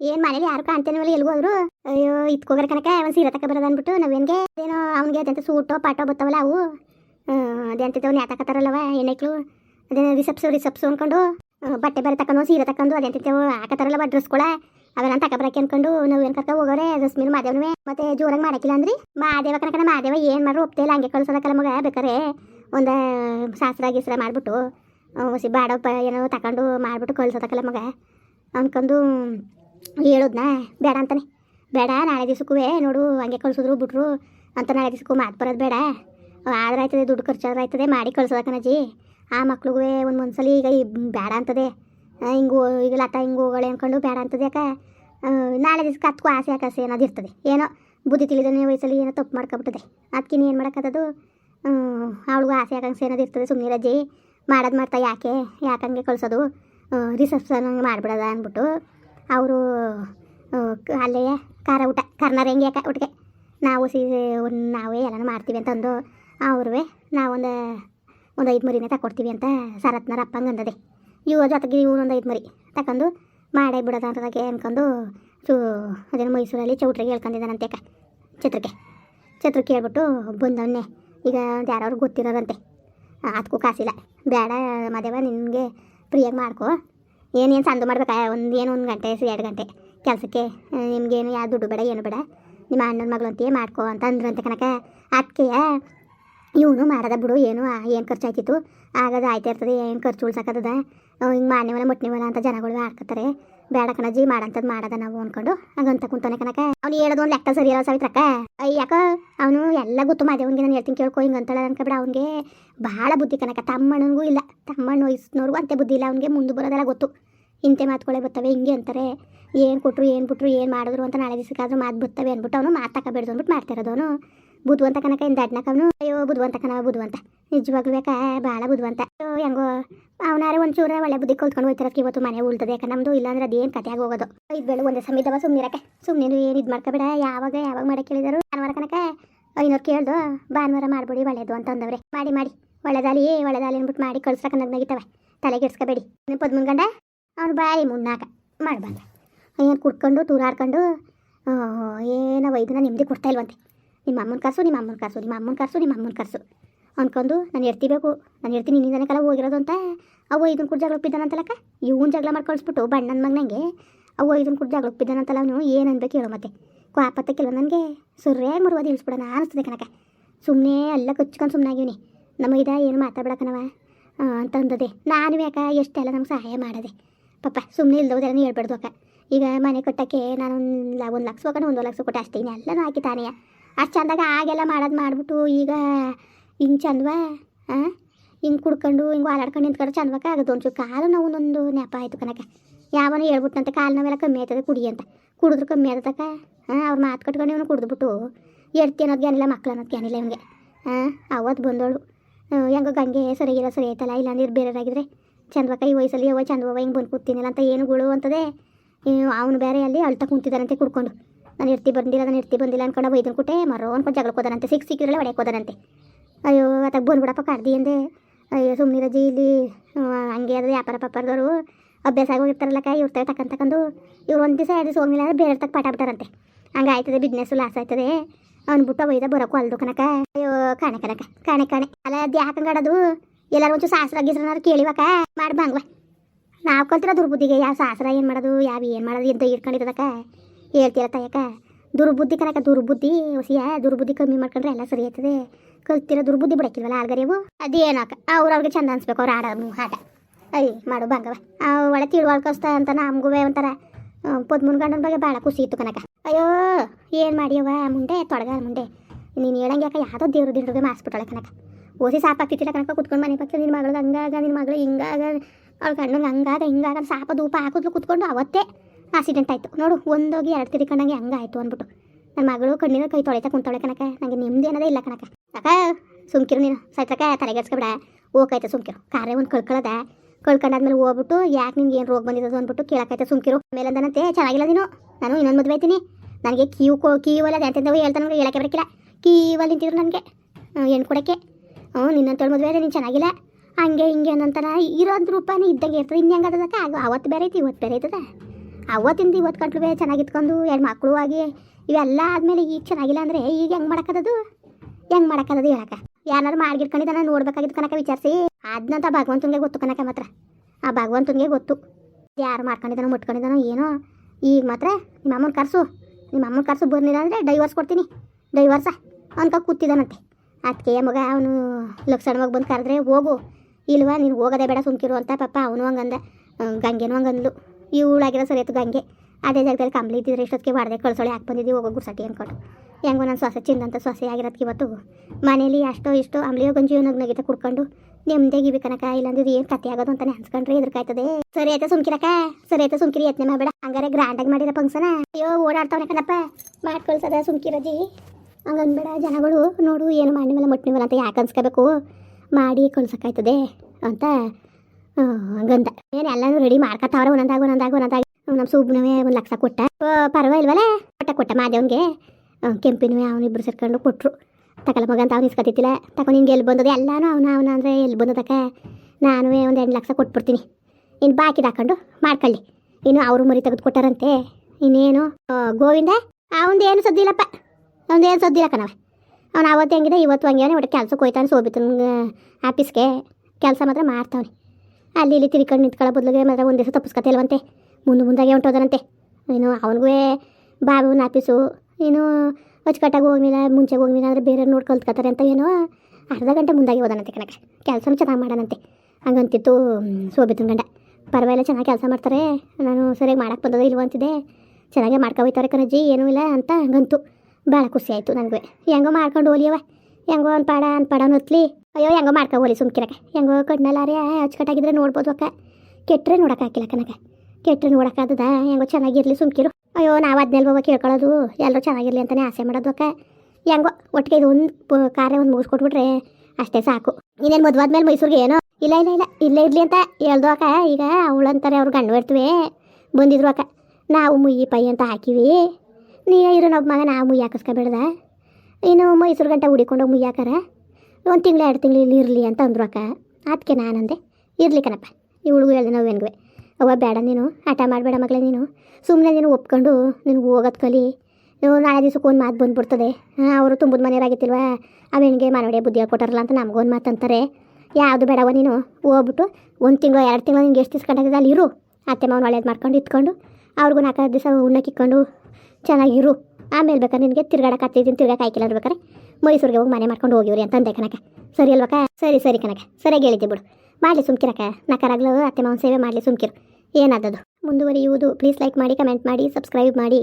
ಏನ್ ಮನೇಲಿ ಯಾರು ಕಾಣ್ತೇನೆ ಎಲ್ಗೂ ಹೋದ್ರು ಅಯ್ಯೋ, ಇತ್ಕೋಗ್ರ ಕನಕ ಒಂದ್ ಸೀರೆ ತಕ ಬರೋದು ಅಂದ್ಬಿಟ್ಟು ನವೇನ್ಗೆ ಏನೋ ಅವ್ನಿಗೆ ಅದಂತ ಸೂಟೋ, ಪಾಟೋ ಬರ್ತಾವಲ್ಲ ಅವು? ಅದಂತದವ್ನು ಯಾತಕತ್ತಾರಲ್ಲವ ಏನೈಕ್ಳು ಅದೇ ರಿಸೆಪ್ಸು ರಿಸೆಪ್ಸು ಅನ್ಕೊಂಡು ಬಟ್ಟೆ ಬೇರೆ ತಕೊಂಡು, ಸೀರೆ ತಕೊಂಡು ಅದಂತಿದ್ದವು ಹಾಕತ್ತಾರಲ್ಲವ ಡ್ರೆಸ್ಗಳ ಅವೆಲ್ಲ ತಗೊಬರಕ್ಕೆ ಅನ್ಕೊಂಡು ನಾವು ಏನ್ ಕರ್ಕ ಹೋಗೋರೆ, ರಶ್ಮಿನ ಮಾದೇವನವೇ. ಮತ್ತೆ ಜೋರಾಗಿ ಮಾಡಕ್ಕಿಲ್ಲ ಅಂದ್ರಿ? ಮಾದೇವ ಕನಕ ಮಾದೇವ ಏನ್ ಮಾಡ್ರು ಒಪ್ತೇ ಇಲ್ಲ, ಹಂಗೆ ಕಳ್ಸೋದಕ್ಕಲ್ಲ ಮಗ, ಬೇಕಾರೆ ಒಂದ ಶಾಸ್ತ್ರ ಗೀಸ್ರ ಮಾಡ್ಬಿಟ್ಟು ಬಾಡ ಏನೋ ತಕೊಂಡು ಮಾಡ್ಬಿಟ್ಟು ಕಳ್ಸೋದಕ್ಕಲ್ಲ ಮಗ. ಅನ್ಕೊಂಡು ಹೇಳುದ್ನ? ಬೇಡ ಅಂತಾನೆ. ಬೇಡ, ನಾಳೆ ದಿವ್ಸಕ್ಕೂ ನೋಡು, ಹಂಗೆ ಕಳ್ಸಿದ್ರು ಬಿಟ್ರು ಅಂತ ನಾಳೆ ದಿವ್ಸಕ್ಕೂ ಮಾತು ಬರೋದು ಬೇಡ. ಆದ್ರೆ ಆಯ್ತದೆ ದುಡ್ಡು ಖರ್ಚಾದ್ರೆ ಆಯ್ತದೆ ಮಾಡಿ ಕಳ್ಸೋದಕ್ಕನಜ್ಜಿ ಆ ಮಕ್ಳಿಗೂ ಒಂದು ಒಂದ್ಸಲಿ ಈಗ ಬೇಡ ಅಂತದೆ. ಹಿಂಗೂ ಹಿಂಗು, ಈಗ ಲತಾ ಹಿಂಗೆ ಹೋಗಳೆ ಅಂದ್ಕೊಂಡು ಬೇಡ ಅಂತದೆ ಯಾಕೆ ನಾಳೆ ದಿವ್ಸಕ್ಕೆ ಹತ್ಕೋ ಆಸೆ ಆಕಾಸೆ ಅನ್ನೋದು ಇರ್ತದೆ. ಏನೋ ಬುದ್ಧಿ ತಿಳಿದನೆ ವಯಸ್ಸಲ್ಲಿ ಏನೋ ತಪ್ಪು ಮಾಡ್ಕೊಬಿಟ್ಟದೆ. ಅದಕ್ಕೆ ಏನು ಮಾಡೋಕ್ಕದು ಅವಳಿಗೂ ಆಸೆ, ಆಕಾಂಕ್ಷೆ ಅನ್ನೋದು ಇರ್ತದೆ ಸುಮ್ಮನೆ ರಜೆ ಮಾಡೋದು ಮಾಡ್ತಾ ಯಾಕೆ? ಯಾಕಂಗೆ ಕಳ್ಸೋದು? ರಿಸೆಪ್ಷನ್ ಹಂಗೆ ಮಾಡಿಬಿಡೋದ ಅಂದ್ಬಿಟ್ಟು. ಅವರು ಅಲ್ಲೇ ಖಾರ ಊಟ ಕರ್ನಾರ ಹೆಂಗೆ ಯಾಕೆ ಊಟಕ್ಕೆ. ನಾವು ಸೀ ನಾವೇ ಎಲ್ಲನೂ ಮಾಡ್ತೀವಿ ಅಂತಂದು ಅವ್ರುವೆ, ನಾವೊಂದು, ಒಂದು ಐದು ಮರಿನೇ ತಗೊಡ್ತೀವಿ ಅಂತ ಸರತ್ನರ ಅಪ್ಪಂಗೆ ಅಂದದೆ. ಇವ ಜೊತೆಗೆ ಒಂದು ಐದು ಮರಿ ತಕೊಂಡು ಮಾಡೇ ಬಿಡೋದ ಅಂತದಾಗೆ ಅಂದ್ಕೊಂಡು ಚೂ, ಅದೇನು ಮೈಸೂರಲ್ಲಿ ಚೌಟ್ರಿಗೆ ಹೇಳ್ಕೊಂಡಿದ್ದಾನಂತೆ ಅಕ್ಕ, ಛತ್ರಕ್ಕೆ. ಛತ್ರಕ್ಕೆ ಹೇಳ್ಬಿಟ್ಟು ಬಂದವನ್ನೇ. ಈಗ ಯಾರವ್ರು ಗೊತ್ತಿರೋದಂತೆ ಅದಕ್ಕೂ ಕಾಸಿಲ್ಲ. ಬೇಡ ಮದೇವ, ನಿನಗೆ ಫ್ರೀಯಾಗಿ ಮಾಡ್ಕೊ. ಏನೇನು ಸಂದು ಮಾಡ್ಬೇಕಾ? ಒಂದು ಏನು ಒಂದು ಗಂಟೆ ಎರಡು ಗಂಟೆ ಕೆಲಸಕ್ಕೆ. ನಿಮ್ಗೇನು ಯಾವ ದುಡ್ಡು ಬೇಡ, ಏನು ಬೇಡ. ನಿಮ್ಮ ಅಣ್ಣನ ಮಗಳು ಅಂತೆಯೇ ಮಾಡ್ಕೊ ಅಂತ ಅಂದ್ರಂತೆ ಕನಕ ಅದಕ್ಕೆ ಇವನು ಮಾಡದ ಬಿಡು, ಏನು ಏನು ಖರ್ಚಾಯ್ತಿತ್ತು? ಆಗದ ಆಯ್ತಾ ಇರ್ತದೆ, ಏನು ಖರ್ಚು ಉಳ್ಸಕ್ಕದ ಹಿಂಗೆ ಮಾಡ್ನೇವಲ್ಲ ಮುಟ್ನೇವಲ್ಲ ಅಂತ ಜನಗಳು ಆಡ್ಕೊತಾರೆ ಬೇಡ ಜೀ ಮಾಡಂತದ್ ಮಾಡದ ನಾವು ಅನ್ಕೊಂಡು ಹಂಗಂತ ಕುಂತಾನೆ ಕನಕ ಅವ್ನು ಹೇಳೋದು ಒಂದ್ ಲೆಕ್ಕ ಸರಿ ಇರೋ ಸಾವಿತ್ರಕ್ಕ. ಯಾಕ ಅವನು ಎಲ್ಲ ಗೊತ್ತು ಮಾದೇವನ್ಗೆ ನಾನು ಹೇಳ್ತೀನಿ ಕೇಳ್ಕೊ ಹಿಂಗೆ ಅಂತಾಳೆ ಅನ್ಕೊಬೇಡ ಅವ್ನಿಗೆ. ಬಹಳ ಬುದ್ಧಿ ಕನಕ ತಮ್ಮಣ್ಣನಿಗೂ ಇಲ್ಲ. ತಮ್ಮಣ್ಣ ವಯಸ್ಸಿನವ್ರಿಗೂ ಅಂತೆ ಬುದ್ಧಿ ಇಲ್ಲ, ಅವ್ನಿಗೆ ಮುಂದೆ ಬರೋದೆಲ್ಲ ಗೊತ್ತು. ಇಂತೆ ಮಾತುಗಳೇ ಬರ್ತವೆ, ಹಿಂಗೆ ಅಂತಾರೆ. ಏನು ಕೊಟ್ಟರು ಏನು ಬಿಟ್ರು, ಏನು ಮಾಡಿದ್ರು ಅಂತ ನಾಳೆ ದಿವಸಕ್ಕಾದ್ರೂ ಮಾತು ಬರ್ತವೆ ಅಂದ್ಬಿಟ್ಟು ಅವನು ಮಾತು ತಗೋಬೇಡ್ದು ಅಂದ್ಬಿಟ್ಟು ಮಾಡ್ತಾ ಇರೋದು ಅವನು. ಬುದ್ಧಿವಂತ ಕನಕ ಇಂದ ಅಡ್ನಕ ಅವನು ಅಯ್ಯೋ ಬುದ್ಧಿವಂತ ಕನ ಬುದ್ಧಿವಂತ. ನಿಜವಾಗ್ಲೂ ಬೇಕಾ ಭಾಳ ಬುದ್ಧಿವಂತ. ಅಯ್ಯೋ, ಹೆಂಗೋ. ಒಂದ್ ಚೂರ ಒಳ್ಳೆ ಬುದ್ಧಿ ಕಲ್ತ್ಕೊಂಡು ಹೋಯ್ತಾರ ಇವತ್ತು ಮನೆ ಉಳ್ತದೆ ಯಾಕೆ ನಮ್ಮದು ಇಲ್ಲಾಂದ್ರೆ ಅದೇನು ಕತೆಯಾಗಿ ಹೋಗೋದು. ಇದು ಬೇಡ ಒಂದೇ ಸಮಿತವ ಸುಮ್ಮನಿರಕ್ಕೆ ಸುಮ್ಮನೆ ಏನು ಇದು ಮಾಡ್ಕೋಬೇಡ ಯಾವಾಗ ಯಾವಾಗ ಮಾಡಕ್ಕೆ ಹೇಳಿದರು ಭಾನುವಾರ ಕನಕ? ಐನೂರು ಕೇಳ್ದು? ಭಾನುವಾರ ಮಾಡ್ಬಿಡಿ ಒಳ್ಳೇದು ಅಂತ ಅಂದವ್ರೆ. ಮಾಡಿ ಮಾಡಿ. ಒಳ್ಳೆದಾಲಿ ಒಳ್ಳೆದಾಲಿ ಅಂದ್ಬಿಟ್ಟು ಮಾಡಿ ಕಳ್ಸಕ್ಕೆ ನಗ್ನಗಿತವೆ ತಲೆಗೆಡ್ಸ್ಕೋಬೇಡಿ ಪದ್ಮನ್ ಗಂಡ ಅವ್ನು ಬಾಯಿ ಮುನ್ನಾಕ. ಮಾಡ್ಬಾರ್ದು ಏನು ಕುಡ್ಕೊಂಡು ತೂರಾಡ್ಕೊಂಡು ಏನೋ ವೈದ್ಯನ ನೆಮ್ಮದಿ ಕೊಡ್ತಾ ಇಲ್ವಂತೆ. ನಿಮ್ಮ ಅಮ್ಮನ ಕಾಸು ನಿಮ್ಮ ಅಮ್ಮನ ಕಾಸು ನಿಮ್ಮ ಅಮ್ಮನ ಕಾಸು ನಿಮ್ಮ ಅಮ್ಮನ ಕಾಸು ಅನ್ಕೊಂಡು ನಾನು ಎಡ್ತಿಬೇಕು ನಾನು ಇರ್ತೀನಿ ನಿನ್ನಿಂದನೇ ಕಾಲ ಹೋಗಿರೋದು ಅಂತ ಅವು ಇದನ್ನು ಕೂಡ ಜಗಳ ಒಪ್ಪಿದ್ದಾನಂತಲಕ್ಕ ಇವನ್ ಜಗಳ ಮಾಡಿ ಕಳಿಸ್ಬಿಟ್ಟು ಬಣ್ಣನ ಮಗನಂಗೆ ಅವು ಇದನ್ನು ಕೂಡ ಜಗಳ ಒಪ್ಪಿದ್ದಾನಂತಲ್ಲ ಅವನು ಏನು ಅನ್ಬೇಕು ಹೇಳೋ ಮತ್ತೆ. ಕ್ವಾಪತ್ತ ಕೆಲವು ನನಗೆ, ಸುರ್ಯಾಗಿ ಮರುವಾದ ಇಳಿಸ್ಬಿಡೋಣ ಅನಿಸ್ತದೆ ಕಣಕ ಸುಮ್ಮನೆ ಎಲ್ಲ ಕಚ್ಕೊಂಡು ಸುಮ್ಮನೆ ಆಗಿವ್ನಿ. ನಮ್ಮ ನಮಗಿದ ಏನು ಮಾತಾಡ್ಬಿಡಕ್ಕನವ ಅಂತ ಅಂದದೆ ನಾನು ಯಾಕೆ ಎಷ್ಟೆಲ್ಲ ನಮ್ಗೆ ಸಹಾಯ ಮಾಡದೆ. ಪಾಪ ಸುಮ್ಮನೆ ಇಲ್ದೋದೆಲ್ಲ ಹೇಳ್ಬಾರ್ದು ಅಕ್ಕ. ಈಗ ಮನೆ ಕಟ್ಟಕ್ಕೆ ನಾನು ಒಂದು ಒಂದು ಲಕ್ಷ ಹೋಗೋಣ ಒಂದು ಲಕ್ಷ ಕೊಟ್ಟೆ ಅಷ್ಟೇ ಇನ್ನೆಲ್ಲನೂ ಹಾಕಿ ತಾನೆಯ? ಅಷ್ಟು ಚಂದಾಗ ಆಗೆಲ್ಲ ಮಾಡೋದು ಮಾಡಿಬಿಟ್ಟು ಈಗ ಹಿಂಗೆ ಚಂದವ ಹಾಂ ಹಿಂಗೆ ಕುಡ್ಕೊಂಡು, ಹಿಂಗೆ ಓಲಾಡ್ಕೊಂಡು ನಿಂತ್ಕೊಂಡು ಚಂದವಕ್ಕ ಆಗೋದು. ಒಂಚೂರು ಕಾಲು ನಾವು ಒಂದೊಂದು ನೆಪ ಆಯಿತು ಕನಕ ಯಾವನ ಹೇಳ್ಬಿಟ್ಟಂತೆ ಕಾಲು ನೋವೆಲ್ಲ ಕಮ್ಮಿ ಆಯ್ತದೆ, ಕುಡಿ ಅಂತ. ಕುಡಿದ್ರು ಕಮ್ಮಿ ಆದತಕ್ಕ ಹಾಂ ಅವ್ರು ಮಾತು ಕಟ್ಕೊಂಡು ಇವನು ಕುಡಿದ್ಬಿಟ್ಟು ಎಡ್ತಿ ಅನ್ನೋದು ಏನಿಲ್ಲ, ಮಕ್ಳು ಅನ್ನೋದು ಜ್ಞಾನಿಲ್ಲ ಇವನಿಗೆ. ಹಾಂ ಅವತ್ತು ಬಂದೋಳು. ಹೆಂಗೋ ಗಂಗೆ ಸರಿಗಿಲ್ಲ ಸರಿ ಆಯ್ತಲ್ಲ, ಇಲ್ಲಾಂದ್ರೆ ಬೇರೆಯವರಾಗಿದ್ರೆ ಚಂದವಕ್ಕ ಈ ವಯಸ್ಸಲ್ಲಿ ಯಾವ ಚಂದವ ಹಿಂಗೆ ಬಂದು ಕೂತೀನಿಲ್ಲ ಅಂತ ಏನು ಗುಳು ಅಂತದೆ. ಅವನು ಬೇರೆ ಅಲ್ಲಿ ಅಳ್ತಾ ಕುಂತಿದ್ದಾನಂತೆ ಕುಡ್ಕೊಂಡು. ನಾನು ಇರ್ತಿ ಬಂದಿಲ್ಲ, ನಾನು ಇರ್ತಿ ಬಂದಿಲ್ಲ ಅನ್ಕೊಂಡು ಬೈದನ್ ಕುಟ್ಟೆ ಮರೋ ಅನ್ಕೊಂಡು ಜಗಳಕ್ಕೆ ಹೋದಾನಂತೆ ಸಿಕ್ ಸಿಕ್ಕಿರಲ್ಲ ಒಡೆಯಕ್ಕೆ ಹೋದಾನಂತೆ ಅಯ್ಯೋ ಅದಕ್ಕೆ ಬಂದು ಬಿಡಪ್ಪ ಕರ್ದಿ ಅಂದೆ. ಅಯ್ಯೋ ಸುಮ್ಮನಿರಜಿ ಇಲ್ಲಿ. ಹಂಗೆ ಅದು ವ್ಯಾಪಾರ ಪಾಪಾರದವರು. ಅಭ್ಯಾಸ ಆಗೋಗಿರ್ತಾರಲ್ಲಕ್ಕ ಇವ್ರ ತರ ತಕ್ಕಂತ ತಕೊಂಡು ಇವ್ರು ಒಂದು ದಿವಸ ಎರಡು ದಿವಸ ಅಂದ್ರೆ ಬೇರೆ ತಕ್ಕ ಪಾಠ ಬಿಡ್ತಾರಂತೆ ಹಂಗೆ ಆಯ್ತದೆ ಬಿಸ್ನೆಸ್ಸು, ಲಾಸ್ ಆಯ್ತದೆ. ಅಂದ್ಬಿಟ್ಟು ಒಯ್ದ ಬರೋಕ್ಕೂ ಅಲ್ದು ಕನಕ ಅಯ್ಯೋ, ಕಾಣೆ ಕನಕ ಕಾಣೆ ಕಾಣೆ. ಅಲ್ಲ ಅದು ಯಾಕಂಗಾಡೋದು ಎಲ್ಲರೂ ಒಂಚೂರು ಸಾಸ್ರ ಗೀಸ್ರನಾರು ಕೇಳಿವಾಕ ಮಾಡಿ ಬಂಗ್ವ ನಾವು ಕಲ್ತಿರೋ ದುರ್ಬುದ್ಧಿಗೆ ಯಾವ ಸಾಸ್ರ ಏನು ಮಾಡೋದು, ಯಾವ ಏನು ಮಾಡೋದು ಎಂತ ಇಟ್ಕೊಂಡಿರೋದಕ್ಕ ಹೇಳ್ತೀರ ತಾಯಕ್ಕ ದುರ್ಬುದ್ಧಿ ಕನಕ ದುರ್ಬುದ್ಧಿ. ಹೊಸಿಯ ದುರ್ಬುದ್ಧಿ ಕಮ್ಮಿ ಮಾಡ್ಕೊಂಡ್ರೆ ಎಲ್ಲ ಸರಿ ಆಯ್ತದೆ ಕಲ್ತಿರೋ ದುರ್ಬುದ್ಧಿ ಬಿಡಕ್ಕಿಲ್ವಲ್ಲ ಅದೇನಾಕ ಅದೇನಕ್ಕ ಅವ್ರವ್ರಿಗೆ ಚಂದ ಅನ್ಸ್ಬೇಕು, ಅವ್ರು ಆಡ ಹಾಡ ಅಯ್ಯ, ಮಾಡು ಬಂಗವ ಆ ತಿಳುವಳ್ಕೊಸ್ತ ಅಂತ ನಮಗೂ ಒಂಥರ. ಪದ್ಮುನ್ ಗಂಡನ ಬಗ್ಗೆ ಭಾಳ ಖುಷಿ ಇತ್ತು ಕನಕ ಅಯ್ಯೋ, ಏನು ಮಾಡಿಯವ ಮುಂಡೆ ತೊಡಗ ಮುಂಡೆ ನೀನು ಹೇಳಂಗೆ ಯಾಕೆ ಯಾವುದೋ ದೇವ್ರ ದಿಂಡ್ರಿಗೆ ಮಾಸ್ಬಿಟ್ಟಾಳೆ ಕನಕ ಓಸಿ ಸಾಪಾಗ್ತಿತ್ತಿಲ್ಲ ಕನಕ ಕುತ್ಕೊಂಡು ಮನೆ ಪಕ್ಕ ನಿನ್ನ ಮಗಳಿಗೆ ಹಂಗಾಗ ನಿನ್ನ ಮಗಳು ಹಿಂಗಾಗ, ಅವ್ಳ ಗಂಡಂಗೆ ಹಂಗಾಗ ಹಿಂಗಾಗ ಸಾಪ ಧೂಪ ಹಾಕಿದ್ಲು ಕುತ್ಕೊಂಡು ಅವತ್ತೇ. ಆಕ್ಸಿಡೆಂಟ್ ಆಯಿತು. ನೋಡು, ಒಂದೋಗಿ ಎರಡು ತಿರ್ಕೊಂಡಂಗೆ ಆಯಿತು ಅಂದ್ಬಿಟ್ಟು. ನನ್ನ ಮಗಳು ಕಣ್ಣಿನ ಕೈ ತೊಳೆತಾ ಕುಂತವಳೆ ಕಣಕ ನನಗೆ ನೆಮ್ಮದಿ ಅನ್ನೋದೇ ಇಲ್ಲ ಕಣಕ ಅಕ್ಕ, ಸುಮ್ಕಿರು ನೀನು. ಸೈತಕ ತಲೆಗೆಸ್ಕೊಬಿಡ ಹೋಗೈತೆ ಸುಮ್ಕಿರು. ಕಾರ್ಯ ಒಂದು ಕಳ್ಕೊಳ್ಳೋದ ಕಳ್ಕೊಂಡಾದ್ಮೇಲೆ ಹೋಗ್ಬಿಟ್ಟು ಯಾಕೆ ನಿನ್ಗೆ ಏನು ರೋಗ ಬಂದಿದ್ದು ಅಂದ್ಬಿಟ್ಟು ಕೇಳಕೈತೆ ಸುಮ್ಕಿರು. ಆಮೇಲೆ ಅಂದನಂತೆ ಚೆನ್ನಾಗಿಲ್ಲ ನೀನು. ನಾನು ಇನ್ನೊಂದು ಮದುವೆ ಆಯ್ತೀನಿ. ನನಗೆ ಕ್ಯೂ ಕೋ, ಕೀವಲ್ಲ ಎಂತೆಂದವು ಹೇಳ್ತಾನೆ ನನಗೆ ಹೇಳಕ್ಕೆ ಬರಕಿಲ್ಲ. ಕೀವಲ್ಲಿ ನಿಂತಿದ್ರು ನನಗೆ. ಹೆಣ್ಣು ಕೊಡೋಕ್ಕೆ? ಹ್ಞೂ ನಿನ್ನಂತೇಳಿ ಮದುವೆ ಆದರೆ ನೀನು ಚೆನ್ನಾಗಿಲ್ಲ. ಹಂಗೆ ಹಿಂಗೆ ಅನ್ನಂತಾರ ಇರೋದು ರೂಪಾಯಿ ಇದ್ದಂಗೆ ಇರ್ತದೆ. ಇನ್ನು ಹೆಂಗೆ ಅದಕ್ಕೆ ಆಗ ಅವತ್ತು ಬೇರೆ ಐತಿ ಇವತ್ತು ಬೇರೆ ಐತದ? ಅವತ್ತಿಂದ ಇವತ್ತು ಗಂಟ್ಲು ಚೆನ್ನಾಗಿತ್ಕೊಂಡು ಎರಡು ಮಕ್ಕಳು ಆಗಿ ಇವೆಲ್ಲ ಆದಮೇಲೆ ಈಗ ಚೆನ್ನಾಗಿಲ್ಲ ಅಂದರೆ ಈಗ ಹೆಂಗೆ ಮಾಡಕ್ಕದದು? ಹೆಂಗೆ ಮಾಡಕ್ಕದದು ಹೇಳಕ್ಕ? ಯಾರು ಮಾಡ್ಗಿಟ್ಕೊಂಡಿದ್ದಾನ ನೋಡ್ಬೇಕಾಗಿತ್ತು ಕನಕ ವಿಚಾರಿಸಿ. ಅದನ್ನಂತ ಭಗವಂತನಿಗೆ ಗೊತ್ತು ಕನಕ ಮಾತ್ರ. ಆ ಭಗವಂತನಿಗೆ ಗೊತ್ತು. ಯಾರು ಮಾಡ್ಕೊಂಡಿದ್ದಾನೋ, ಮುಟ್ಕೊಂಡಿದ್ದಾನೋ, ಏನೋ, ಈಗ ಮಾತ್ರ ನಿಮ್ಮ ಅಮ್ಮನ ಕರ್ಸು. ನಿಮ್ಮ ಅಮ್ಮನ ಕರ್ಸು ಬರ್ನಿಲ್ಲ ಅಂದರೆ ಡೈವರ್ಸ್ ಕೊಡ್ತೀನಿ. ಡೈವರ್ಸ ಅನ್ಕ ಕೂತಿದ್ದಾನಂತೆ ಅದಕ್ಕೆ ಮಗ ಅವನು ಲಕ್ಷಣ ಮಗ ಬಂದು ಕರೆದ್ರೆ ಹೋಗು. ಇಲ್ವಾ, ನೀನು ಹೋಗೋದೇ ಬೇಡ ಸುಮ್ಕಿರು ಅಂತ ಪಾಪ ಅವನು ಹಂಗಂದ. ಗಂಗೆನೂ ಹಂಗಂದ್ಲು. ಇವಳಾಗಿರೋ ಸರಿ ಆಯ್ತು ಹಂಗೆ. ಅದೇ ಜಾಗದಲ್ಲಿ ಕಂಬಳಿ ಇದ್ದಿದ್ರೆ ಇಷ್ಟೊತ್ತಿಗೆ ಹೊಡೆದೆ ಕಳ್ಸೋಳೆ ಹಾಕಿ ಬಂದಿದ್ದೀವಿ ಹೋಗೋ ಗುರ್ಸಟ್ಟಿ ಅಂದ್ಕೊಂಡು ಹೆಂಗೋ ನನ್ನ ಸೊಸೆ ಚಿಂದಂತ ಸೊಸೆ ಆಗಿರೋದಕ್ಕೆ ಇವತ್ತು. ಮನೇಲಿ ಅಷ್ಟೋ ಇಷ್ಟೋ ಅಂಬ್ಲಿಯೋ ಗಂಜಿಯೋ ನಗ್ನಗಿತ ಕುಡ್ಕೊಂಡು ನೆಮ್ಮದಿಯಾಗಿ ಕನಕ ಇಲ್ಲಾಂದ್ರೆ ಏನು ಕತೆ ಆಗೋದು ಅಂತಾನೆ ಅನ್ಸ್ಕೊಂಡ್ರೆ ಎದುರ್ಕಾಯ್ತದೆ ಸರಿ ಆಯ್ತಾ ಸುಮ್ಕಿರಕ ಸರಿ ಆಯ್ತಾ ಸುಮ್ಕಿರಿ, ಯತ್ನೆ ಮಾಡಬೇಡ. ಹಂಗಾರೆ ಗ್ರ್ಯಾಂಡಾಗಿ ಮಾಡಿರೋ ಫಂಕ್ಷನ ಅಯ್ಯೋ, ಓಡಾಡ್ತಾವನೆ ಕಣಪ್ಪ. ಮಾಡಿ ಕಳ್ಸದ ಸುಮ್ಕಿರಜಿ ಹಂಗನ್ಬೇಡ ಜನಗಳು ನೋಡು, ಏನು ಮಾಡಿ ಮೇಲೆ ಮುಟ್ಟಿನಿವಲ್ಲ ಅಂತ ಯಾಕೆ ಅನ್ಸ್ಕೋಬೇಕು? ಮಾಡಿ ಕಳ್ಸಕ್ಕಾಯ್ತದೆ ಅಂತ ಆ, ಏನ್ ಎಲ್ಲಾನು ರೆಡಿ ಮಾಡ್ಕೊತಾವ್ರೆ ಒಂದೊಂದಾಗ ಒಂದಾಗ ಒಂದಾಗ ನಮ್ಮ ಸೂಬ್ನವೇ ಒಂದು ಲಕ್ಷ ಕೊಟ್ಟ. ಪರವಾಗಿಲ್ವಲ್ಲ ಕೊಟ್ಟ ಕೊಟ್ಟ ಮಾದೇವನ್ಗೆ. ಕೆಂಪಿನವೇ ಇಬ್ರು ಸೇರ್ಕೊಂಡು ಕೊಟ್ಟರು ತಕಲ ಮಗ ಅಂತ ಅವ್ನು ಇಸ್ಕೊತಿತ್ತಿಲ್ಲ ತಕೊ ನಿನ್ಗೆ ಎಲ್ಲಿ ಬಂದದ? ಎಲ್ಲಾನು ಅವನ ಅವನ ಅಂದರೆ ಎಲ್ಲಿ ಬಂದದಕ್ಕ. ನಾನು ಒಂದು ಎಂಟು ಲಕ್ಷ ಕೊಟ್ಬಿಡ್ತೀನಿ. ಇನ್ನು ಬಾಕಿ ಹಾಕೊಂಡು ಮಾಡ್ಕೊಳ್ಳಿ. ಇನ್ನು ಅವರು ಮರಿ ತೆಗೆದು ಕೊಟ್ಟಾರಂತೆ. ಇನ್ನೇನು? ಗೋವಿಂದ? ಗೋವಿಂದ ಏನು ಸದ್ದಿಲ್ಲಪ್ಪ ಏನು ಸದ್ದಿಲ್ಲ ಕಣವ ಅವ್ನು ಅವತ್ತು ಹೆಂಗಿದೆ ಇವತ್ತು ಹಂಗೆ ಒಟ್ಟು ಕೆಲ್ಸಕ್ಕೆ ಹೋಯ್ತಾನೆ ಸೋಬಿತನ ಆಫೀಸ್ಗೆ. ಕೆಲಸ ಮಾತ್ರ ಮಾಡ್ತಾವನೆ. ಅಲ್ಲಿ ಇಲ್ಲಿ ತಿರ್ಕೊಂಡು ನಿಂತ್ಕೊಳ್ಳೋ ಬದಲಿಗೆ ಮಾತ್ರ ಒಂದು ದಿವಸ ತಪ್ಪಿಸ್ಕತೆ ಇಲ್ವಂತೆ ಮುಂದೆ ಮುಂದಾಗೆ ಹೊಂಟೋದನಂತೆ ಏನು ಅವನಿಗೂ ಬಾಬು ನಾಪೀಸು ಏನು ಅಚ್ಚುಕಟ್ಟಾಗಿ ಹೋಗ್ಲಿಲ್ಲ ಮುಂಚೆಗೆ ಹೋಗ್ಲಿಲ್ಲ ಅಂದರೆ ಬೇರೆ ನೋಡಿ ಕಲ್ತ್ಕೊತಾರೆ ಅಂತ ಏನೋ ಅರ್ಧ ಗಂಟೆ ಮುಂದಾಗಿ ಹೋದನಂತೆ ಕಣಕ್ಕೆ. ಕೆಲಸನೂ ಚೆನ್ನಾಗಿ ಮಾಡೋಣಂತೆ ಹಂಗಂತಿತ್ತು ಸೋಬಿತನ ಗಂಡ ಪರವಾಗಿಲ್ಲ, ಚೆನ್ನಾಗಿ ಕೆಲಸ ಮಾಡ್ತಾರೆ. ನಾನು ಸರಿಯಾಗಿ ಮಾಡಕ್ಕೆ ಬಂದದ ಇಲ್ವ ಅಂತಿದೆ ಚೆನ್ನಾಗೇ ಹೋಯ್ತಾರೆ ಕಣಜ್ಜಿ, ಏನೂ ಇಲ್ಲ ಅಂತ ಹಂಗಂತು. ಭಾಳ ಖುಷಿ ಆಯಿತು ನನಗೆ ಹೆಂಗೋ ಮಾಡ್ಕೊಂಡು ಹೋಲಿಯವ ಹೆಂಗೋ ಒಂದು ಪಾಡ ಒಂದು ಒತ್ಲಿ ಅಯ್ಯೋ, ಹೆಂಗೋ ಮಾಡ್ಕೊ ಹೋಲಿ ಸುಮ್ಕಿರಕ್ಕೆ ಹೆಂಗೋ ಕಣ್ಣಲ್ಲಾರೆ ಅಚ್ಚುಕಟ್ಟಾಗಿದ್ರೆ ನೋಡ್ಬೋದು ಅಕ್ಕ. ಕೆಟ್ಟರೆ ನೋಡೋಕ್ಕಾಗಿಲ್ಲ ಕನಕ ಕೆಟ್ಟರೆ ನೋಡೋಕ್ಕಾದದ ಹೆಂಗೋ ಚೆನ್ನಾಗಿರಲಿ ಸುಮ್ಕಿರು ಅಯ್ಯೋ, ನಾವು ಅದನ್ನೆಲ್ಲ ಹೋಗೋ ಕೇಳ್ಕೊಳ್ಳೋದು. ಎಲ್ಲರೂ ಚೆನ್ನಾಗಿರಲಿ ಅಂತಲೇ ಆಸೆ ಮಾಡೋದು ಅಕ್ಕ. ಹೆಂಗೋ, ಒಟ್ಟಿಗೆ ಇದು ಒಂದು ಕಾರ್ಯ ಒಂದು ಮುಗಿಸ್ಕೊಟ್ಬಿಟ್ರೆ ಅಷ್ಟೇ ಸಾಕು. ಇನ್ನೇನು ಮದುವೆ ಆದ್ಮೇಲೆ ಮೈಸೂರಿಗೆ ಏನೋ? ಇಲ್ಲ ಇಲ್ಲ ಇಲ್ಲ. ಇಲ್ಲೇ ಇರಲಿ ಅಂತ ಹೇಳ್ದು ಅಕ್ಕ. ಈಗ ಅಂತಾರೆ, ಅವ್ರು ಗಂಡು ಇರ್ತೀವಿ ಬಂದಿದ್ರು ಅಕ್ಕ. ನಾವು ಮುಯ್ಯಿ ಪೈ ಅಂತ ಹಾಕಿವಿ. ನೀ ಇರೋ ನಮ್ಮ ಮಗ, ನಾವು ಮುಯ್ಯಿ ಹಾಕಿಸ್ಕೊಬೇಡ್ದ. ಇನ್ನು ಮೈಸೂರು ಗಂಟೆ ಹುಡಿಕೊಂಡೋಗಿ ಮುಯ್ಯಿ ಹಾಕಾರ. ಒಂದು ತಿಂಗಳು, ಎರಡು ತಿಂಗಳು ಇಲ್ಲಿ ಇರಲಿ ಅಂತ ಅಂದ್ರು ಅಕ್ಕ. ಅದಕ್ಕೆ ನಾನಂದೆ, ಇರಲಿ ಕಣಪ್ಪ. ಇವಳಿಗೂ ಹೇಳ್ದೆ ನಾವು ಹೆಂಗೆ ಅವ ಬೇಡ ನೀನು, ಹಠ ಮಾಡಬೇಡ ಮಗಳೇ ನೀನು. ಸುಮ್ಮನೆ ನೀನು ಒಪ್ಕೊಂಡು ನಿನಗೆ ಹೋಗೋದು ಕಲಿ. ನಾಳೆ ದಿವ್ಸಕ್ಕೆ ಒಂದು ಮಾತು ಬಂದುಬಿಡ್ತದೆ. ಅವರು ತುಂಬದ ಮನೆಯವರಾಗಿತ್ತಿಲ್ವ ಅವೇನಿಗೆ ಮನವಡೆ ಬುದ್ಧಿ ಕೊಟ್ಟಾರಲ್ಲ ಅಂತ ನಮಗೊಂದು ಮಾತು ಅಂತಾರೆ. ಯಾವುದು ಬೇಡವ ನೀನು? ಹೋಗ್ಬಿಟ್ಟು ಒಂದು ತಿಂಗಳು, ಎರಡು ತಿಂಗಳು ನಿಂಗೆ ಎಷ್ಟು ಇಸ್ಕೊಂಡಾಗಿದೆ ಅಲ್ಲಿ ಇರು. ಅತ್ತೆ ಮಾವನ ಒಳ್ಳೇದು ಮಾಡ್ಕೊಂಡು ಇತ್ಕೊಂಡು, ಅವ್ರಿಗೂ ನಾಲ್ಕೈದು ದಿವಸ ಉಣ್ಣಕ್ಕಿಕ್ಕೊಂಡು ಚೆನ್ನಾಗಿರು ಆಮೇಲೆ ಬೇಕಾ ನಿನಗೆ ತಿರ್ಗಾಡಕ್ಕೆ ಹತ್ತಿದ್ದೀನಿ ತಿರ್ಗಾಕ ಆಯ್ಕಿಲ್ಲ ಬೇಕಾರೆ ಮೈಸೂರಿಗೆ ಹೋಗಿ ಮನೆ ಮಾಡ್ಕೊಂಡು ಹೋಗಿವ್ರಿ ಅಂತ ಅಂದೆ ಕನಕ ಸರಿ ಅಲ್ವಕ್ಕ ಸರಿ ಸರಿ ಕನಕ ಸರಿಯಾಗಿ ಹೇಳಿದ್ದೆ ಬಿಡು. ಮಾಡಲಿ ಸುಮ್ಕಿರಕ ನಕರಾಗ್ಲೂ ಅತ್ತೆ ಮಾವನ ಸೇವೆ ಮಾಡಲಿ ಸುಮ್ಕಿರು. ಏನಾದದು ಮುಂದುವರಿಯುವುದು. ಪ್ಲೀಸ್ ಲೈಕ್ ಮಾಡಿ ಕಮೆಂಟ್ ಮಾಡಿ ಸಬ್ಸ್ಕ್ರೈಬ್ ಮಾಡಿ.